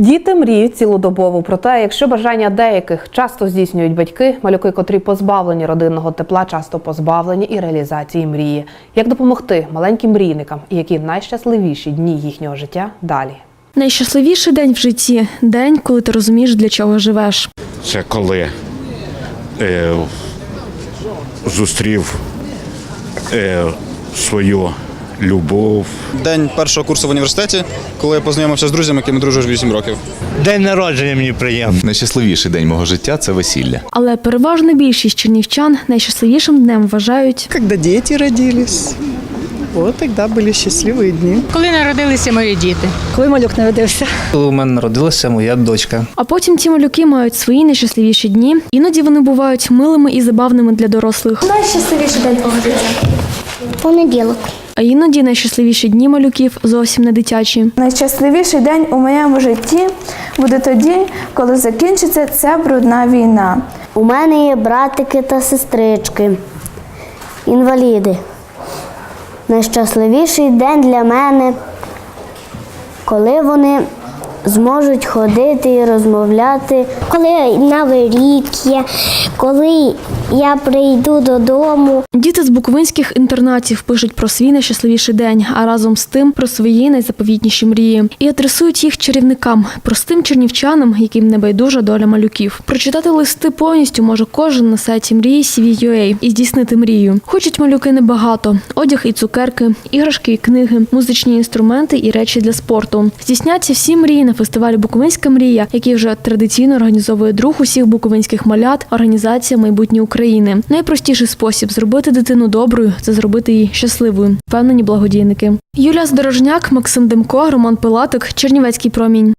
Діти мріють цілодобово. Проте, якщо бажання деяких часто здійснюють батьки, малюки, котрі позбавлені родинного тепла, часто позбавлені і реалізації мрії. Як допомогти маленьким мрійникам і які найщасливіші дні їхнього життя далі? Найщасливіший день в житті день, коли ти розумієш, для чого живеш. Це коли е, зустрів е, свою любов. День першого курсу в університеті, коли я познайомився з друзями, якими дружу вже 8 років. День народження мені приємно. Найщасливіший день мого життя це весілля. Але переважна більшість чернівчан найщасливішим днем вважають Когда дети родились, вот тогда были счастливые дни. Коли народилися мої діти. Коли малюк народився. Коли у мене народилася моя дочка. А потім ці малюки мають свої найщасливіші дні. Іноді вони бувають милими і забавними для дорослих. Найщасливіший день твого життя? Понеділок. А іноді найщасливіші дні малюків зовсім не дитячі. Найщасливіший день у моєму житті буде тоді, коли закінчиться ця брудна війна. У мене є братики та сестрички, інваліди. Найщасливіший день для мене, коли вони зможуть ходити і розмовляти. Коли новий рік є, коли я прийду додому. Діти з буковинських інтернатів пишуть про свій найщасливіший день, а разом з тим про свої найзаповітніші мрії і адресують їх чарівникам, простим чернівчанам, яким не байдужа доля малюків. Прочитати листи повністю може кожен на сайті мрії CVUA і здійснити мрію. Хочуть малюки небагато: одяг і цукерки, іграшки і книги, музичні інструменти і речі для спорту. Здійсняться всі мрії на фестивалі Буковинська мрія, який вже традиційно організовує друг усіх буковинських малят, організація майбутнє України. Найпростіший спосіб зробити дитину доброю це зробити її щасливою. Впевнені благодійники. Юлія Здорожняк, Максим Демко, Роман Пилатик, Чернівецький промінь.